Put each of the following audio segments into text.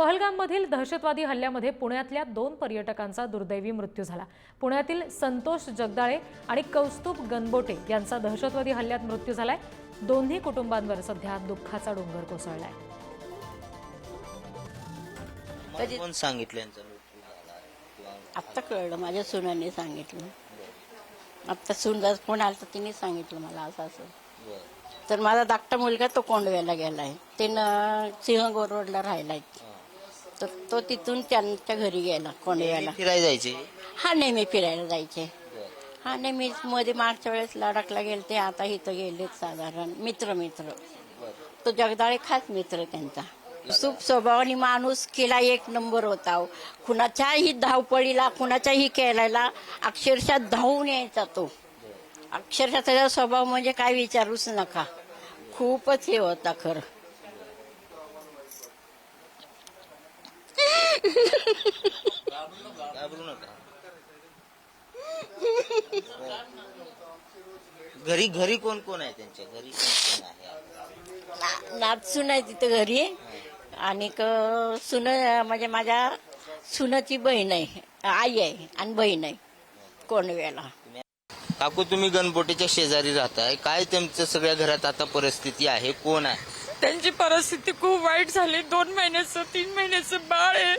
पहलगाममधील दहशतवादी हल्ल्यामध्ये पुण्यातल्या दोन पर्यटकांचा दुर्दैवी मृत्यू झाला. पुण्यातील संतोष जगदाळे आणि कौस्तुभ गणबोटे यांचा दहशतवादी हल्ल्यात मृत्यू झालाय. दोन्ही कुटुंबांवर सध्या दुःखाचा डोंगर कोसळलाय. कोण सांगितलं आत्ता कळलं माझ्या सुनाने सांगितलं. आत्ता सुनदा फोन आला तर तिने सांगितलं मला असं असं. तर माझा धाकटा मुलगा तो कोंडव्याला गेलाय. ते न सिंहगोर रोडला राहिलाय. तर तो तिथून त्यांच्या घरी गेला कोंडव्याला फिरायला जायचे? हा नेहमी फिरायला जायचे. हा नेहमी मध्ये मागच्या वेळेस लडाखला गेले ते आता इथं गेलेत साधारण मित्र मित्र. तो जगदाळे खास मित्र त्यांचा. सुप स्वभावाने माणूस केला एक नंबर होता. कुणाच्याही धावपळीला कुणाच्याही केल्याला अक्षरशः धावून यायचा तो. अक्षरशः त्याचा स्वभाव म्हणजे काय विचारूच नका. खूपच हे होता खरं घाबरू नका घरी घरी कोण कोण आहे त्यांच्या? घरी कोण कोण आहे तिथं घरी. आणि सुन म्हणजे माझ्या सुनाची बहीण आहे. आई आहे आणि बहीण आहे. कोणव्याला काकू तुम्ही गणपोटीच्या शेजारी राहताय. काय तुमच्या सगळ्या घरात आता परिस्थिती आहे? कोण आहे? त्यांची परिस्थिती खूप वाईट झाली. दोन महिन्याचं तीन महिन्याचं बाळ आहे.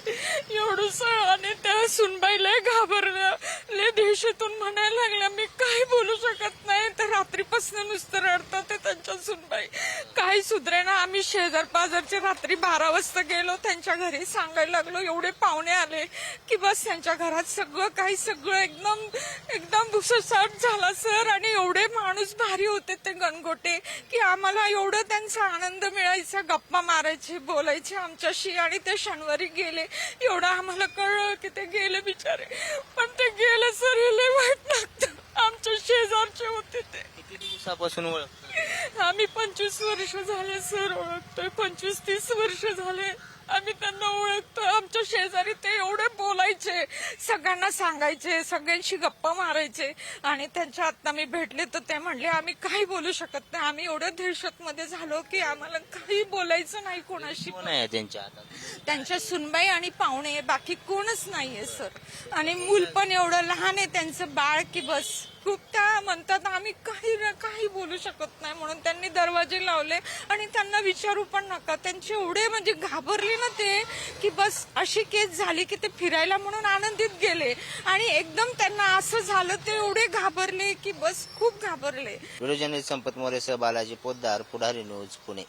एवढंच आणि त्या सुनबाईला घाबरलं ले देशातून म्हणायला लागल्या मी काही बोलू शकत नाही तर रात्रीपासून नुसतं रडतात ते त्यांच्या सुनबाई काही सुधरेना आम्ही शेजार पाजारचे रात्री बारा वाजता गेलो त्यांच्या घरी सांगायला लागलो एवढे पाहुणे आले की बस त्यांच्या घरात सगळं काही सगळं एकदम एकदम भुससाट झाला सर. आणि एवढे माणूस भारी होते ते गणगोटे की आम्हाला एवढं त्यांचा आनंद मिळायचा गप्पा मारायचे बोलायचे आमच्याशी. आणि ते शनिवारी गेले. एवढं आम्हाला कळलं की ते गेले बिचारे. पण ते गेले सर हे लय वाईट लागतं. आमच्या शेजारचे होते ते. किती दिवसापासून ओळख? आम्ही पंचवीस वर्ष झाले सर ओळखतोय. पंचवीस तीस वर्ष झाले. आम्ही त्यांना ओळखतो आमच्या शेजारी ते एवढे बोलायचे सगळ्यांना सांगायचे सगळ्यांशी गप्पा मारायचे. आणि त्यांच्या आता मी भेटले तर ते म्हणले आम्ही काही बोलू शकत नाही. आम्ही एवढ्या दहशत मध्ये झालो की आम्हाला काही बोलायचं नाही कोणाशी कोण आहे त्यांच्या हातात? त्यांच्या सुनबाई आणि पाहुणे बाकी कोणच नाहीये सर. आणि मूल पण एवढं लहान आहे त्यांचं बाळ की बस. खूप त्या म्हणतात आम्ही काही काही बोलू शकत नाही म्हणून त्यांनी दरवाजे लावले आणि त्यांना विचारू पण नका. त्यांचे एवढे म्हणजे घाबरले ना ते की बस अशी केस झाली की ते फिरायला म्हणून आनंदित गेले. आणि एकदम त्यांना असं झालं ते एवढे घाबरले की बस खूप घाबरले. व्हिडिओ जर्नलिस्ट संपत मोरेसह बालाजी पोद्दार पुढारी न्यूज पुणे.